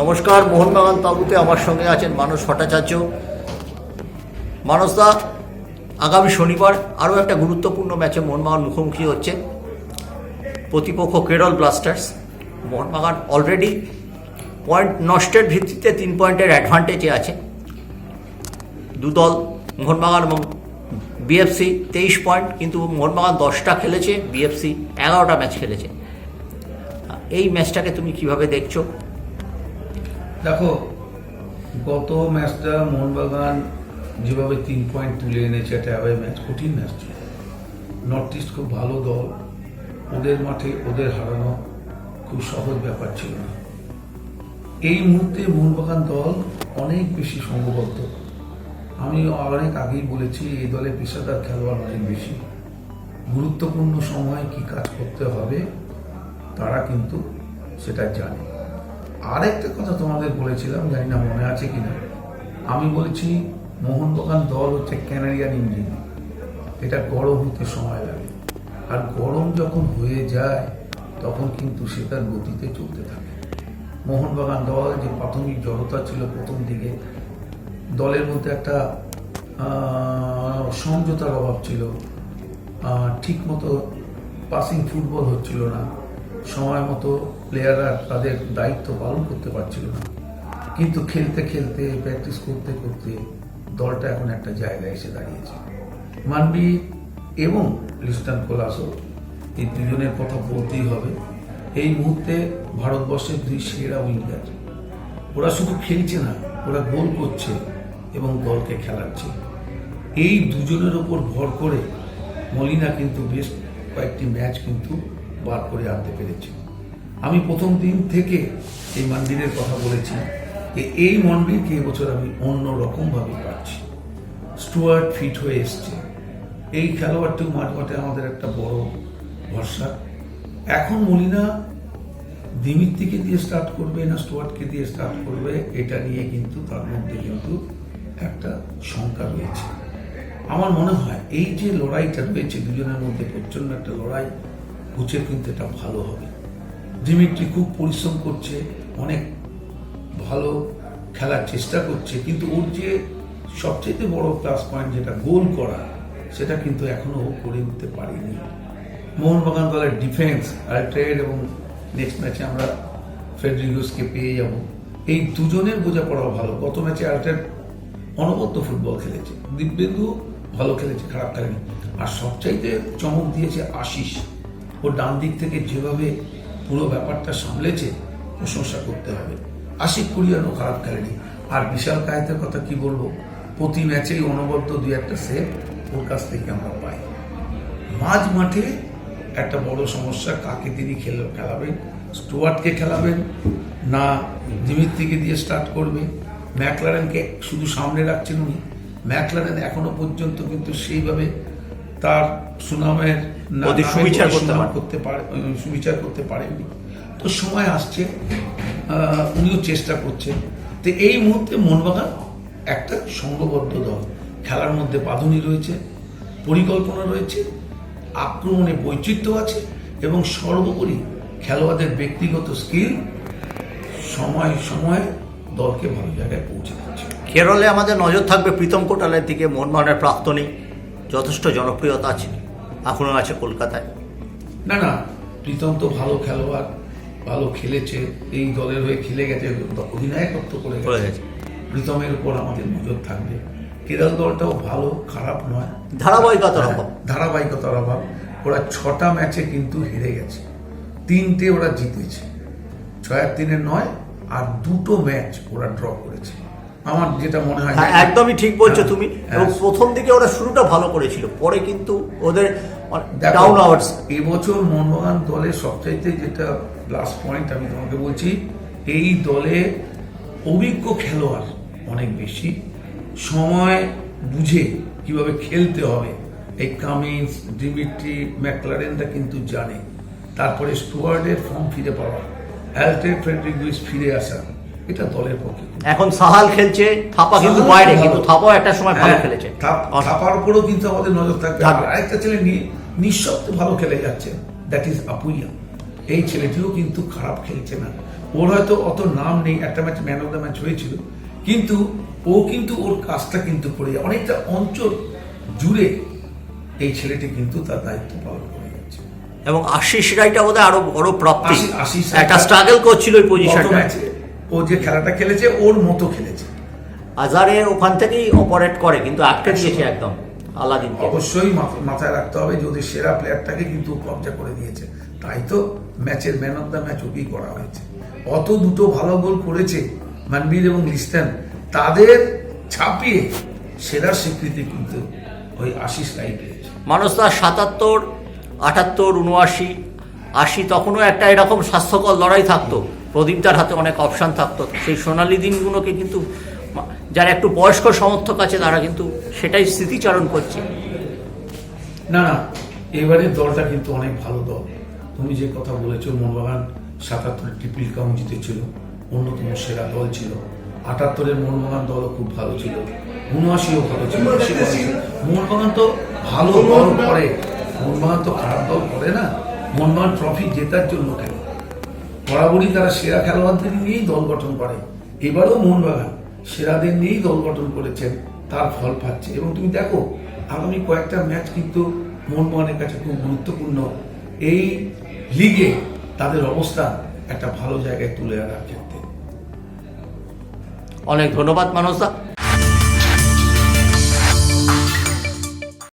নমস্কার, মোহনবাগান তালুতে আমার সঙ্গে আছেন মানস ভট্টাচার্য। মানসদা আগামী শনিবার আরও একটা গুরুত্বপূর্ণ ম্যাচে মোহনবাগান মুখোমুখি হচ্ছে। প্রতিপক্ষ Kerala Blasters. Mohun Bagan already point নষ্টের ভিত্তিতে তিন পয়েন্টের অ্যাডভান্টেজে আছে। দুদল মোহনবাগান এবং বিএফসি তেইশ পয়েন্ট, কিন্তু মোহনবাগান দশটা খেলেছে বিএফসি এগারোটা ম্যাচ খেলেছে। এই ম্যাচটাকে তুমি কীভাবে দেখছ? দেখো, গত ম্যাচটা মোহনবাগান যেভাবে তিন পয়েন্ট তুলে এনেছে একটা অ্যাওয়ে ম্যাচ কঠিন ম্যাচ ছিল। নর্থ ইস্ট খুব ভালো দল, ওদের মাঠে ওদের হারানো খুব সহজ ব্যাপার ছিল না। এই মুহূর্তে মোহনবাগান দল অনেক বেশি সংঘবদ্ধ আমি অনেক আগেই বলেছি, এই দলে পেশাদার খেলোয়াড় অনেক বেশি। গুরুত্বপূর্ণ সময় কি কাজ করতে হবে, তারা কিন্তু সেটা জানে। আর একটা কথা তোমাদের বলেছিলাম, জানি না মনে আছে কিনা। আমি বলেছি মোহনবাগান দল হচ্ছে ক্যানারিয়ান ইঞ্জিন এটা গরম হতে সময় লাগে। আর গরম যখন হয়ে যায়, তখন কিন্তু সে তার গতিতে চলতে থাকে। মোহনবাগান দল যে প্রাথমিক জড়তা ছিল প্রথম দিকে, দলের মধ্যে একটা সমঝোতার অভাব ছিল। ঠিক মতো পাসিং ফুটবল হচ্ছিল না। সময় মতো প্লেয়াররা তাদের দায়িত্ব পালন করতে পারছিল না। কিন্তু খেলতে খেলতে প্র্যাকটিস করতে করতে দলটা এখন একটা জায়গায় এসে দাঁড়িয়েছে। মানবি এবং লিস্টান কোলাসো এই দুজনের কথা বলতেই হবে। এই মুহূর্তে ভারতবর্ষের দুই সেরা উইঙ্গার ওরা শুধু খেলছে না, ওরা গোল করছে এবং দলকে খেলাচ্ছে। এই দুজনের ওপর ভর করে মলিনা কিন্তু বেশ কয়েকটি ম্যাচ কিন্তু বার করে আনতে পেরেছি। আমি প্রথম দিন থেকে এই মন্দিরের কথা বলেছি যে এই মন্দিরকে এবছর আমি অন্য রকমভাবে পাচ্ছি স্টুয়ার্ট ফিট হয়ে এসছে। এই খেলোয়াড়টিও মাঠ আমাদের একটা বড় ভরসা। এখন মলিনা দিমিত্রিকে দিয়ে স্টার্ট করবে না স্টুয়ার্টকে দিয়ে স্টার্ট করবে, এটা নিয়ে কিন্তু তার মধ্যে কিন্তু একটা শঙ্কা রয়েছে। আমার মনে হয় এই যে লড়াইটা রয়েছে দুজনের মধ্যে প্রচণ্ড একটা লড়াই হচ্ছে কিন্তু এটা ভালো হবে। দিমিত্রি খুব পরিশ্রম করছে, অনেক ভালো খেলার চেষ্টা করছে, কিন্তু ওর যে সবচেয়ে বড় প্লাস পয়েন্ট যেটা গোল করা, সেটা কিন্তু এখনও ও করে উঠতে পারেনি। মোহনবাগান দলের ডিফেন্স আল্ট্রেড এবং নেক্সট ম্যাচে আমরা ফেডরিগোসকে পেয়ে যাব। এই দুজনের বোঝাপড়া ভালো। গত ম্যাচে আল্ট্রেড অনবদ্য ফুটবল খেলেছে। দিব্যেন্দু ভালো খেলেছে, খারাপ খেলেনি। আর সবচাইতে চমক দিয়েছে আশিস। ও ডান দিক থেকে যেভাবে পুরো ব্যাপারটা সামলেছে, প্রশংসা করতে হবে। আশিক কুরিয়ানও খারাপ খেলেনি। আর বিশাল কায়েতের কথা কি বলব? প্রতি ম্যাচেই অনবদ্য দুই একটা সেভ ওর কাছ থেকে আমরা পাই। মাঝ মাঠে একটা বড় সমস্যা, কাকে তিনি খেল, খেলাবেন? স্টুয়ার্টকে খেলাবেন না দিমিত্রিকে দিয়ে স্টার্ট করবে? ম্যাকলারেনকে শুধু সামনে রাখছেন উনি? ম্যাকলারেন এখনও পর্যন্ত কিন্তু সেইভাবে তার সুনামের সুবিচার করতে পারে। সুবিচার করতে পারেননি। তো সময় আসছে উনিও চেষ্টা করছেন। তো এই মুহূর্তে মোহনবাগান একটা সংঘবদ্ধ দল। খেলার মধ্যে বাঁধুনি রয়েছে পরিকল্পনা রয়েছে আক্রমণে বৈচিত্র্য আছে এবং সর্বোপরি খেলোয়াড়দের ব্যক্তিগত স্কিল সময় সময় দলকে ভালো জায়গায় পৌঁছে দিচ্ছে। কেরলে আমাদের নজর থাকবে প্রীতম কোটালের দিকে মোহনবাগানের প্রাক্তনী। যথেষ্ট জনপ্রিয়তা আছে এখনও আছে কলকাতায়? না না প্রীতম তো ভালো খেলোয়াড় ভালো খেলেছে এই দলের হয়ে খেলে গেছে অধিনায়কত্ব করে গেছে। প্রীতমের উপর আমাদের নজর থাকবে। কেরল দলটাও ভালো খারাপ নয়। ধারাবাহিকতার হ্যাঁ, অভাব। ধারাবাহিকতার অভাব। ওরা ছটা ম্যাচে কিন্তু হেরে গেছে। তিনটে ওরা জিতেছে। ছয় আর তিনে নয় আর দুটো ম্যাচ ওরা ড্র করেছে। আমার যেটা মনে হয় হ্যাঁ একদমই ঠিক বলছো হ্যাঁ, তুমি। হ্যাঁ। এবং প্রথম দিকে ওরা শুরুটা ভালো করেছিল পরে কিন্তু ওদের ডাউন আওয়ার্স এবছর মোহনবাগান দলের সবচাইতে যেটা প্লাস পয়েন্ট আমি তোমাকে বলছি এই দলে অভিজ্ঞ খেলোয়াড় অনেক বেশি। সময় বুঝে কীভাবে খেলতে হবে। এই কামিন্স ডিমিট্রি ম্যাকলারেনরা কিন্তু জানে। তারপরে স্টুয়ার্ডের ফর্ম ফিরে পাওয়া অ্যালটেড ফ্রেডরিক লুইস ফিরে আসা। এটা দলের পক্ষে এখন সাহাল খেলছে থাপা কিন্তু বাইরে। কিন্তু থাপাও একটা সময় ভালো হ্যাঁ, খেলেছে। থাপার উপরেও কিন্তু আমাদের নজর থাকবে। আরেকটা ছেলে নি- নিঃশব্দে ভালো খেলে যাচ্ছে দ্যাট ইজ আপুইয়া। এই ছেলেটিও কিন্তু খারাপ খেলছে না। ওর হয়তো অত নাম নেই একটা match man of the match হয়েছিল। কিন্তু ও কিন্তু ওর কাজটা কিন্তু করে। অনেকটা অঞ্চল জুড়ে এই ছেলেটি কিন্তু তার দায়িত্ব পালন করে যাচ্ছে। এবং আশিস রায়টা বোধহয় আরও বড় প্রাপ্তি। একটা স্ট্রাগল করছিল ওই পজিশনটা ও যে খেলাটা খেলেছে ওর মতো খেলেছে। আজারে ওখান থেকেই অপারেট করে কিন্তু আটকে দিয়েছে একদম আলাদিনকে। অবশ্যই মাথা- মাথায় রাখতে হবে যে ওদের সেরা প্লেয়ারটাকে কিন্তু কবজা করে দিয়েছে। তাই তো ম্যাচের ম্যান অফ দ্য ম্যাচ ওকেই করা হয়েছে। অত দুটো ভালো গোল করেছে মানবীর এবং লিস্টান তাদের ছাপিয়ে সেরা স্বীকৃতি কিন্তু ওই আশিস রাই পেয়েছে। মানুষ তার সাতাত্তর আটাত্তর উনআশি আশি তখনও একটা এরকম স্বাস্থ্যকর লড়াই থাকতো। প্রদীপদার হাতে অনেক অপশান থাকতো। সেই সোনালি দিনগুলোকে কিন্তু যারা একটু বয়স্ক সমর্থক আছে, তারা কিন্তু সেটাই স্মৃতিচারণ করছে। না না, এবারে দলটা কিন্তু অনেক ভালো দল। তুমি যে কথা বলেছ মোহনবাগান সাতাত্তরের ট্রিপল কাউন্ট জিতেছিল, অন্যতম সেরা দল ছিল। আটাত্তরের মোহনবাগান দলও খুব ভালো ছিল। উনআশিও ভালো ছিল। মোহনবাগান তো ভালো দল করে। মোহনবাগান তো খারাপ দল করে না। মোহনবাগান ট্রফি জেতার জন্য খেলে। বরাবরই তারা সেরা খেলোয়াড়দের নিয়েই দল গঠন করে। এবারও মোহনবাগান সেরাদের নিয়েই দল গঠন করেছেন, তার ফল পাচ্ছে। এবং তুমি দেখো, আগামী কয়েকটা ম্যাচ কিন্তু মোহনবাগানের কাছে খুব গুরুত্বপূর্ণ। এই লিগে তাদের অবস্থা একটা ভালো জায়গায় তুলে আনার ক্ষেত্রে। অনেক ধন্যবাদ মানসদা